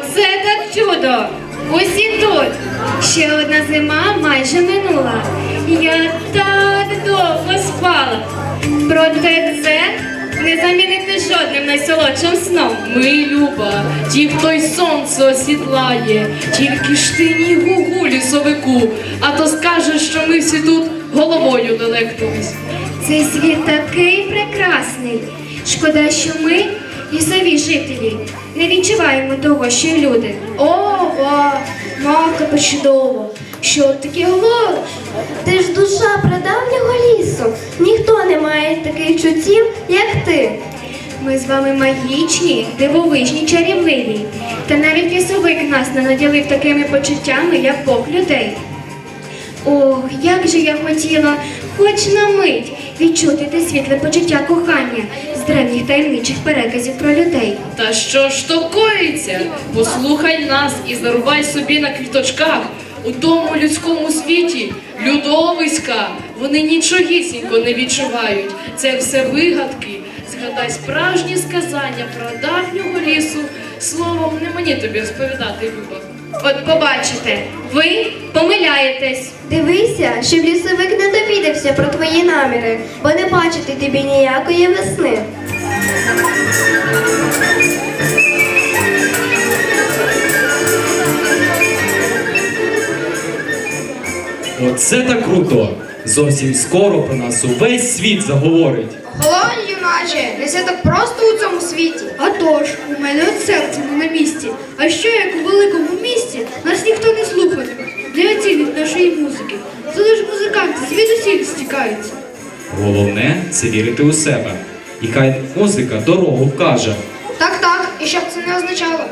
Оце так чудо! Усі тут. Ще одна зима майже минула. Я так довго спала. Проте це не замінити жодним найсолодшим сном. Ми, Люба, ті, хто й сонце осідлає, тільки ж ти ні гугу лісовику, а то скажеш, що ми всі тут головою делектуємось. Цей світ такий прекрасний. Шкода, що ми, лісові жителі, не відчуваємо того, що й люди. Ова, мавка причудово. Що таке говориш? Ти ж душа прадавнього лісу. Ніхто не має таких чуттів, як ти. Ми з вами магічні, дивовижні, чарівливі. Та навіть лісовик нас не наділив такими почуттями, як Бог людей. Ох, як же я хотіла хоч на мить відчути те світле почуття кохання древніх таємничих переказів про людей. Та що ж то коїться? Послухай нас і зарубай собі на квіточках. У тому людському світі людовиська, вони нічогісінько не відчувають. Це все вигадки. Згадай справжні сказання про давнього лісу. Словом, не мені тобі розповідати, Люба. От побачите, ви помиляєтесь. Дивися, щоб лісовик не довідався про твої наміри, бо не бачити тобі ніякої весни. Оце так круто! Зовсім скоро про нас увесь світ заговорить. Голонь, юначе, не все так просто у цьому світі. А тож, у мене от серце не на місці. А що як у великому місті нас ніхто не слухатиме, не оцінить нашої музики. Це ж музиканти звідусіль стікаються. Головне це вірити у себе. І хай музика дорогу вкаже. Так, так, і щоб це не означало.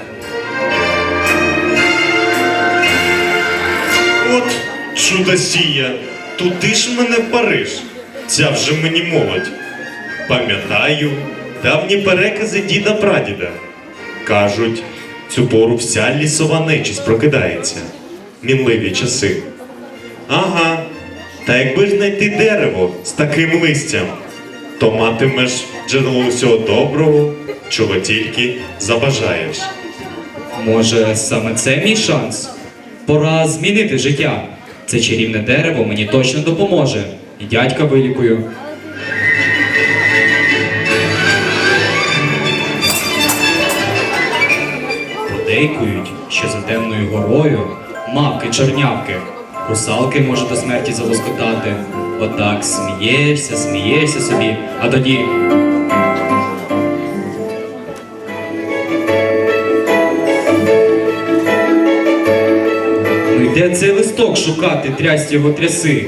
От чудосія, туди ж мене Париж, ця вже мені молодь. Пам'ятаю давні перекази діда прадіда. Кажуть, цю пору вся лісова нечість прокидається. Мінливі часи. Ага, та якби ж знайти дерево з таким листям, то матимеш джерело усього доброго, чого тільки забажаєш. Може, саме це мій шанс? Пора змінити життя. Це чарівне дерево мені точно допоможе. І дядька вилікую. Подейкують, що за темною горою мавки-чорнявки, русалки може до смерті залоскотати. Отак смієшся, смієшся собі, а тоді Ну йде цей листок шукати, трясть його тряси.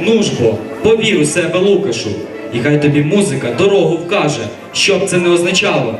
Ну ж бо, повір у себе, Лукашу, і хай тобі музика дорогу вкаже, що б це не означало.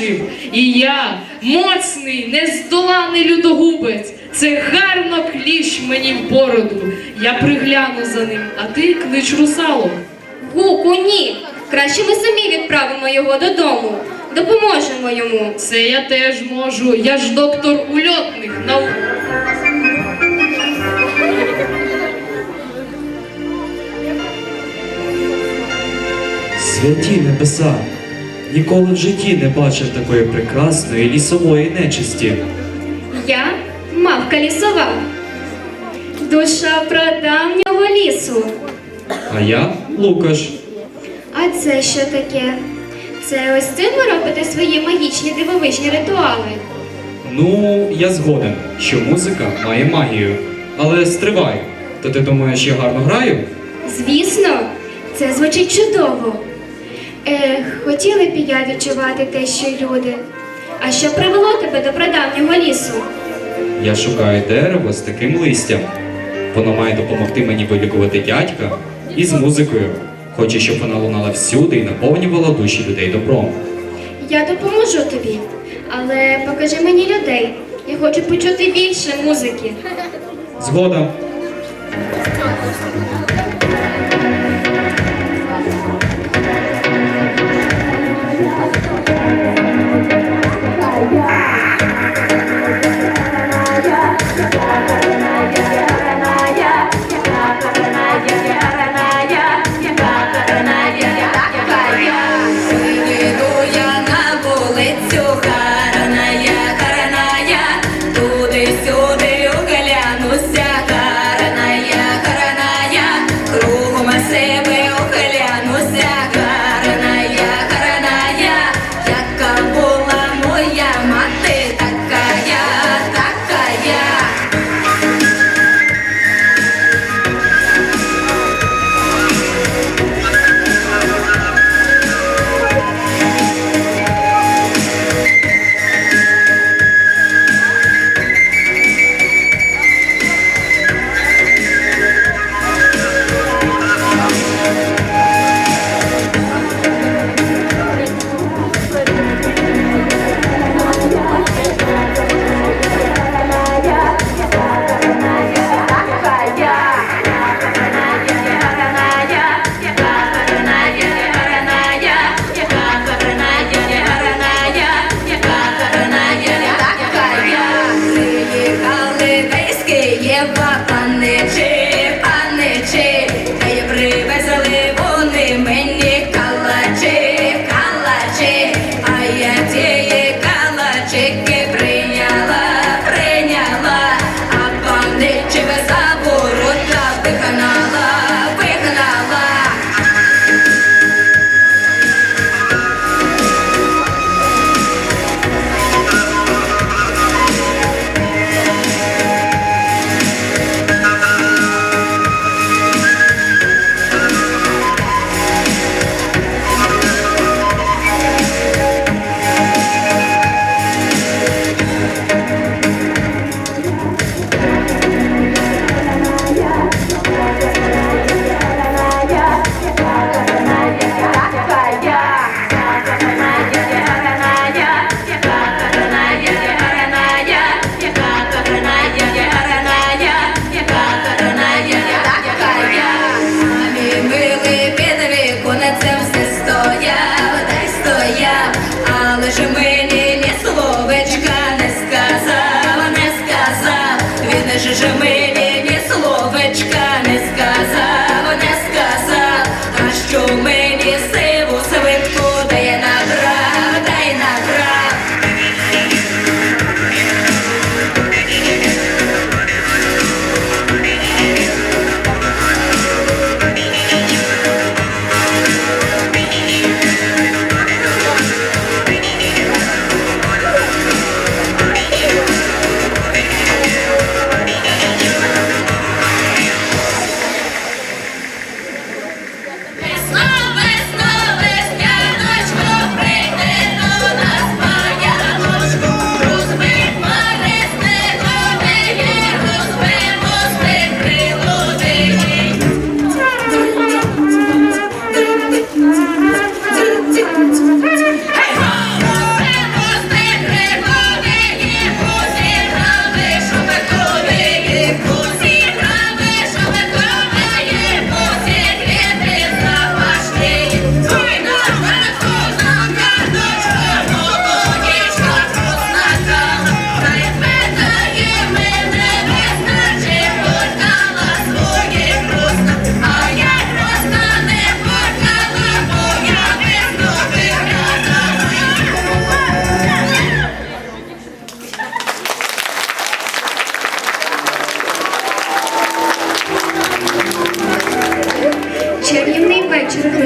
Побачив. І я, моцний, нездоланий людогубець. Це гарно кліщ мені в бороду. Я пригляну за ним, а ти клич русалок. Гуку, ні. Краще ми самі відправимо його додому. Допоможемо йому. Це я теж можу. Я ж доктор ульотних наук. Святі небеса! Ніколи в житті не бачив такої прекрасної лісової нечисті. Я мавка лісова. Душа прадавнього лісу. А я Лукаш. А це що таке? Це ось цим ви робите свої магічні дивовижні ритуали. Ну, я згоден, що музика має магію. Але стривай, то ти думаєш, я гарно граю? Звісно, це звучить чудово. Ех, хотіли б і я відчувати те, що люди. А що привело тебе до прадавнього лісу? Я шукаю дерево з таким листям. Воно має допомогти мені вилікувати дядька і з музикою. Хочу, щоб вона лунала всюди і наповнювала душі людей добром. Я допоможу тобі, але покажи мені людей. Я хочу почути більше музики. Згода.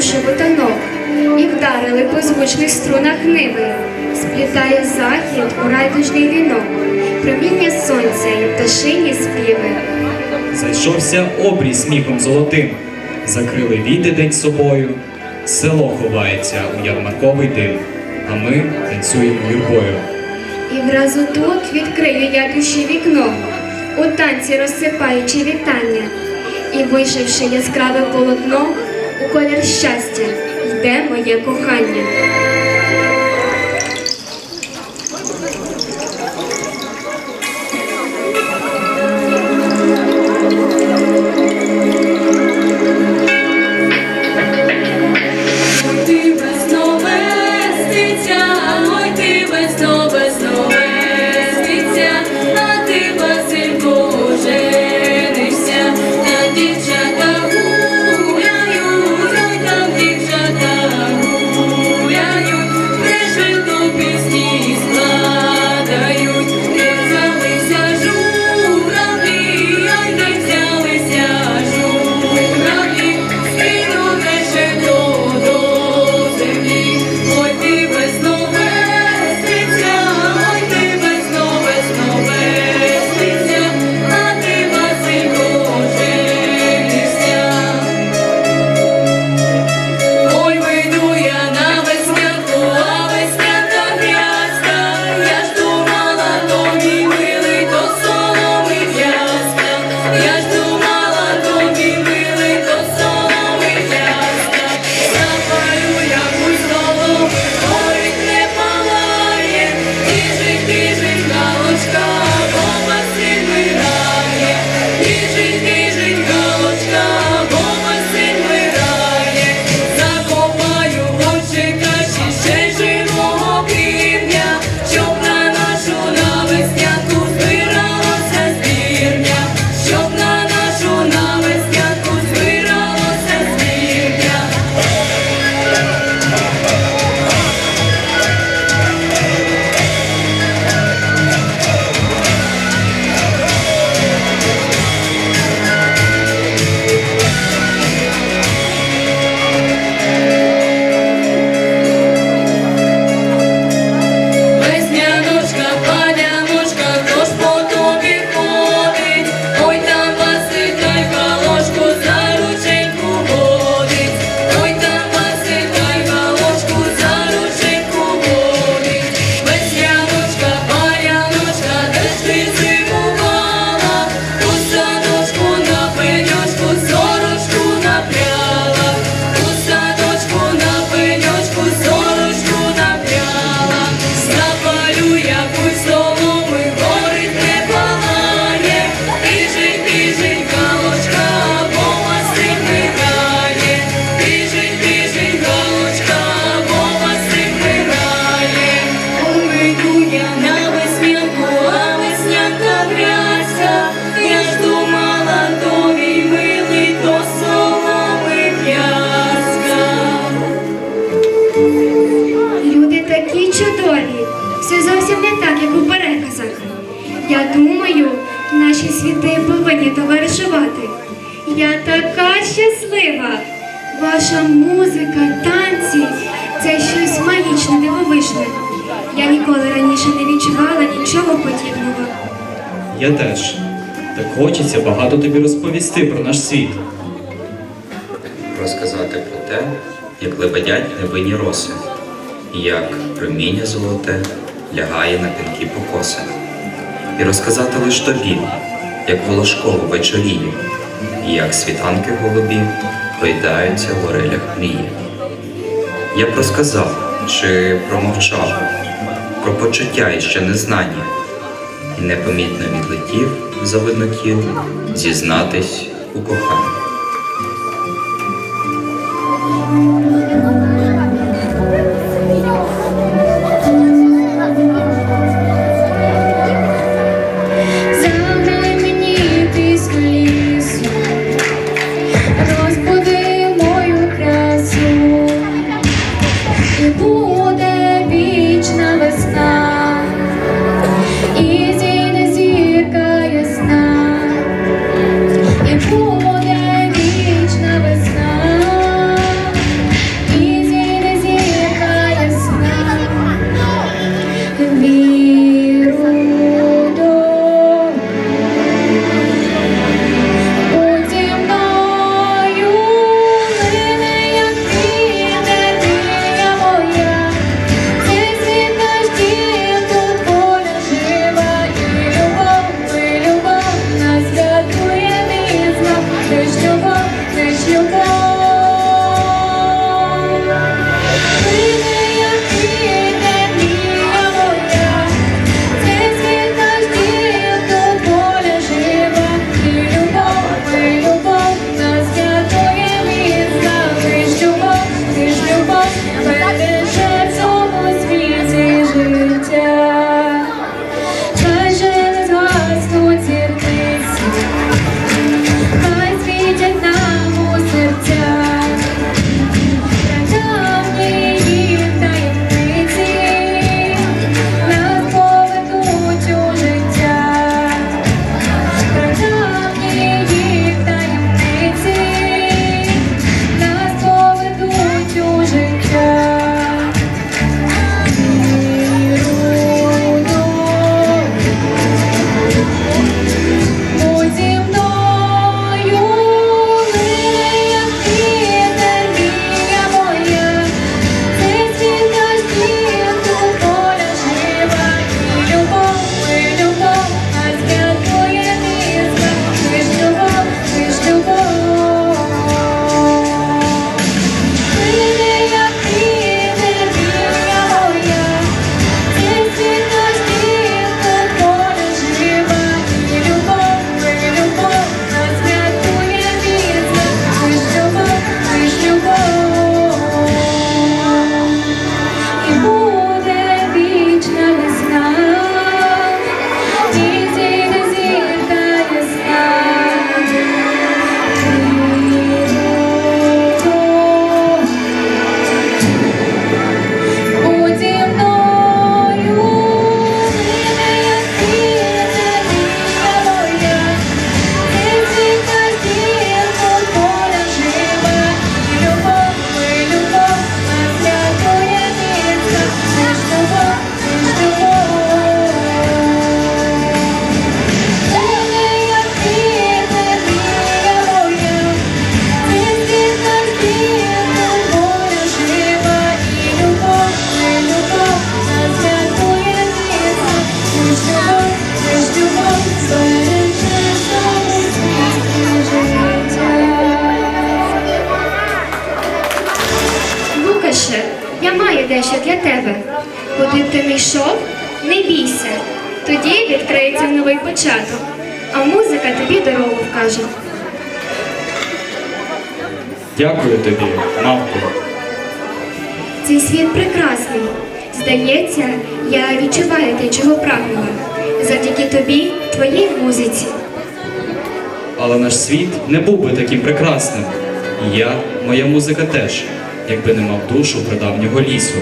душі витонок, і вдарили по звучних струнах ниви, сплітає захід у райдужний вінок, проміння сонця і пташині співи. Зайшовся обрій сміхом золотим, закрили віти день собою, село ховається у ярмарковий дим, а ми танцюємо юрбою. І вразу тут відкрию я душі вікно, у танці розсипаючи вітання, і вишивши яскраве полотно у колір щастя йде моє кохання. споживати. Я така щаслива. Ваша музика, танці це щось магічне, дивовижне. Я ніколи раніше не відчувала нічого подібного. Я теж. Так хочеться багато тобі розповісти про наш світ. Розказати про те, як лебедять невинні роси, як проміння золоте лягає на пінки покоси. І розказати лиш тобі як волошково вечоріє, як світанки голубі пройдаються в орелях мрії. Я просказав чи промовчав про почуття і ще незнання, і непомітно відлетів за виднотіл зізнатись у коханні. Я відчуваю те, чого прагнула. Завдяки тобі, твоїй музиці. Але наш світ не був би таким прекрасним. І я, моя музика теж, якби не мав душу прадавнього лісу.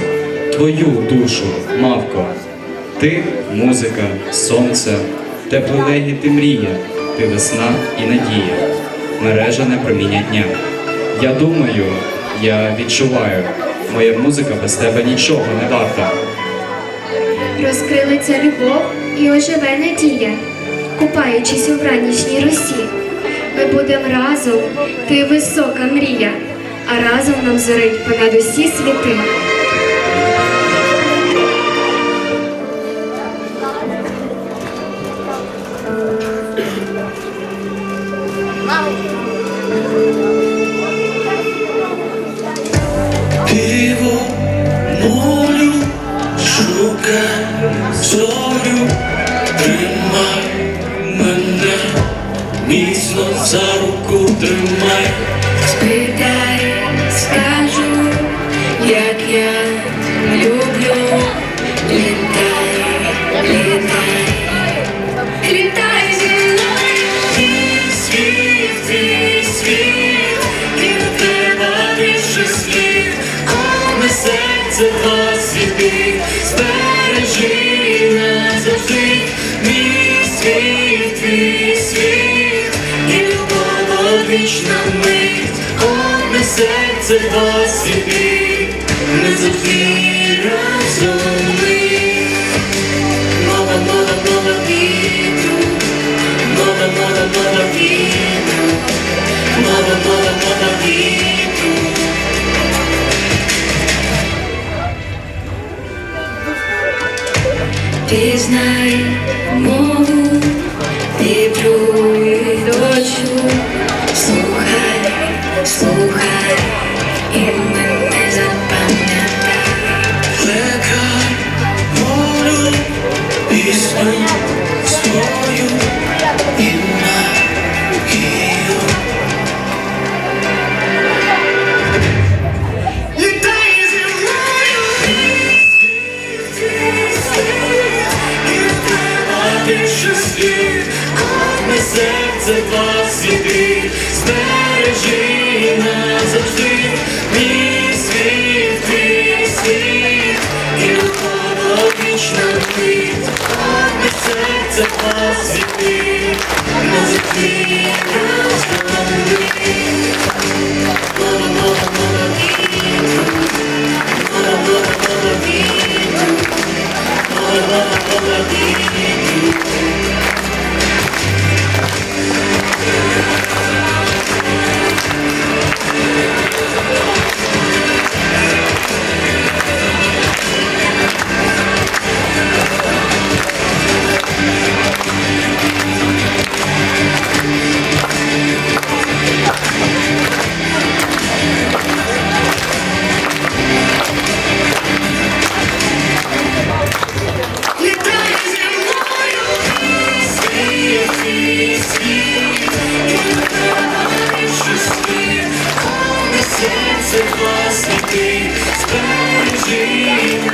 Твою душу, мавко. Ти музика, сонце, теплий легіт і мрія, ти весна і надія, мережане проміння дня. Я думаю, я відчуваю, моя музика без тебе нічого не варта. Розкрилиться любов і оживе надія, купаючись у вранішній росі. Ми будемо разом, ти висока мрія, а разом нам зорить понад усі світи. Одвічна мить, коли серце два світи, назавжди разом ми. Мова, мова, мова вітру, Мова, мова, мова вітру, мова, мова, мова вітру. Ти знай серце два світи, назавжди разом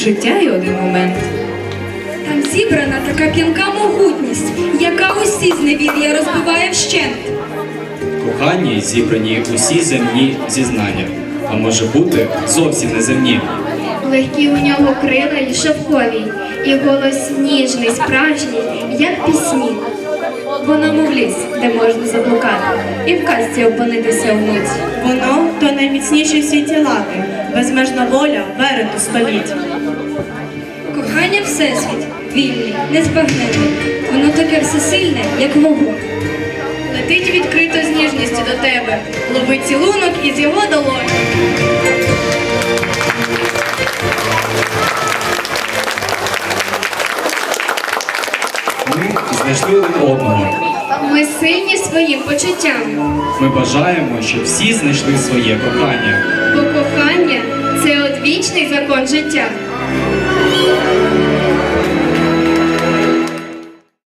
життя і один момент. Там зібрана така п'янка могутність, яка усі зневір'я розбиває вщент. Коханні зібрані усі земні зізнання. а може бути зовсім неземні. Легкі у нього крила й шовкові, і голос ніжний, справжній, як пісні. Воно мов ліс, де можна заблукати, і в казці опинитися вмить. Воно то найміцніші в світі лапи, безмежна воля верету століть. Всесвіт, вільний, незбагненний. Воно таке всесильне, як вогонь. Летить відкрито з ніжністю до тебе, ловить цілунок із його долоні. Ми знайшли один одного. Ми сильні своїм почуттям, Ми бажаємо, щоб всі знайшли своє кохання. бо кохання це одвічний закон життя.